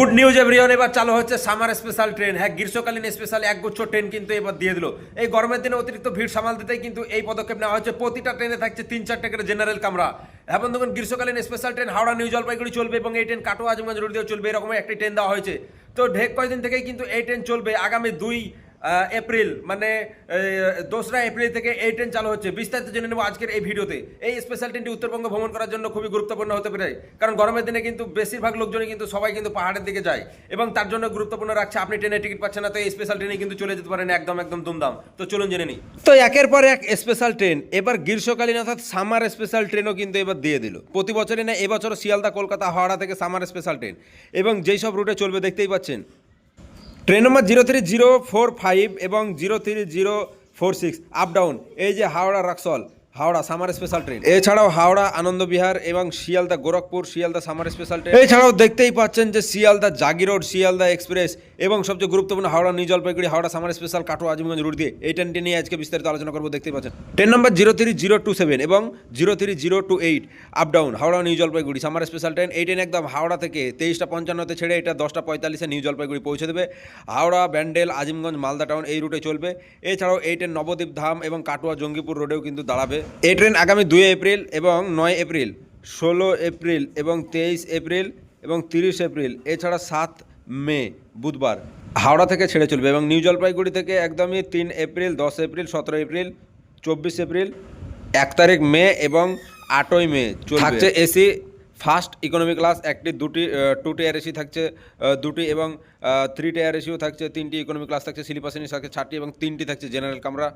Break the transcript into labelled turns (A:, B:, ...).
A: Good news everyone এবার চালু হচ্ছে সামার স্পেশাল ট্রেন হ্যাঁ গ্রীষ্মকালীন স্পেশাল একগুচ্ছ ট্রেন কিন্তু এবার দিয়ে দিল। এই গরমের দিনে অতিরিক্ত ভিড় সামাল দিতেই কিন্তু এই পদক্ষেপ নেওয়া হচ্ছে। প্রতিটা ট্রেনে থাকছে তিন চারটে করে জেনারেল কামরা এবং দেখুন গ্রীষ্মকালীন special train Howrah, New Jalpaiguri চলবে এবং এই ট্রেন কাটোয়া আজমগঞ্জ রোড দিয়ে চলবে। এরকম একটি ট্রেন দেওয়া হয়েছে। তো ঢেক কয়েকদিন থেকেই কিন্তু এই ট্রেন চলবে। আগামী দুই এপ্রিল মানে দোসরা এপ্রিল থেকে এই ট্রেন চালু হচ্ছে। বিস্তারিত জেনে নেব আজকের এই ভিডিওতে। এই স্পেশাল ট্রেনটি উত্তরবঙ্গ ভ্রমণ করার জন্য খুবই গুরুত্বপূর্ণ হতে পারে। কারণ গরমের দিনে কিন্তু বেশিরভাগ লোকজনই কিন্তু সবাই কিন্তু পাহাড়ের দিকে যায় এবং তার জন্য গুরুত্বপূর্ণ রাখছে, আপনি ট্রেনে টিকিট পাচ্ছেন না, তো এই স্পেশাল ট্রেনে কিন্তু চলে যেতে পারেন একদম একদম দুমদাম তো চলুন জেনে নিই। তো একের পর এক স্পেশাল ট্রেন এবার গ্রীষ্মকালীন অর্থাৎ সামার স্পেশাল ট্রেনও কিন্তু এবার দিয়ে দিল। প্রতি বছরই না এবছর শিয়ালদা, কলকাতা, হাওড়া থেকে সামার স্পেশাল ট্রেন এবং যেই সব রুটে চলবে দেখতেই পাচ্ছেন train number zero three zero four five এবং zero three zero four six up down এই যে Howrah Raxaul. Howrah summer special train এছাড়াও হাওড়া আনন্দবিহার এবং Sealdah Gorakhpur Sealdah summer special train এছাড়াও দেখতেই পাচ্ছেন যে শিয়ালদা জাগি রোড শিয়ালদা এক্সপ্রেস এবং সবচেয়ে গুরুত্বপূর্ণ Howrah New Jalpaiguri Howrah summer special Katwa Azimganj route দিয়ে। এই ট্রেনটি নিয়ে আজকে বিস্তারিত আলোচনা করব দেখতেই পাচ্ছেন। Train number zero three zero two seven এবং zero three zero two eight up down Howrah New Jalpaiguri summer special train এই ট্রেন একদম হাওড়া থেকে তেইশটা পঞ্চান্নতে ছেড়ে এটা দশটা পঁয়তাল্লিশে নিউ জলপাইগুড়ি পৌঁছে দেবে। হাওড়া ব্যান্ডেল আজিমগঞ্জ মালদা টাউন এই রুটে চলবে। এছাড়াও এই ট্রেন নবদ্বীপ ধাম এবং কাটোয়া জঙ্গিপুর রোডেও কিন্তু দাঁড়াবে। এই ট্রেন আগামী দুই এপ্রিল এবং নয় এপ্রিল, ষোলো এপ্রিল এবং তেইশ এপ্রিল এবং তিরিশ এপ্রিল, এছাড়া সাত মে, বুধবার। হাওড়া থেকে ছেড়ে চলবে এবং নিউ জলপাইগুড়ি থেকে একদমই তিন এপ্রিল, দশ এপ্রিল, সতেরো এপ্রিল, চব্বিশ এপ্রিল, এক তারিখ মে এবং আটই মে থাকছে এসি, ফার্স্ট ইকোনমি ক্লাস, একটি, দুটি টু টিয়ার এসি থাকছে দুটি এবং থ্রি টিয়ার এসিও থাকছে, তিনটি ইকোনমি ক্লাস থাকছে স্লিপার শ্রেণি থাকছে, চারটি এবং তিনটি থাকছে জেনারেল কামরা।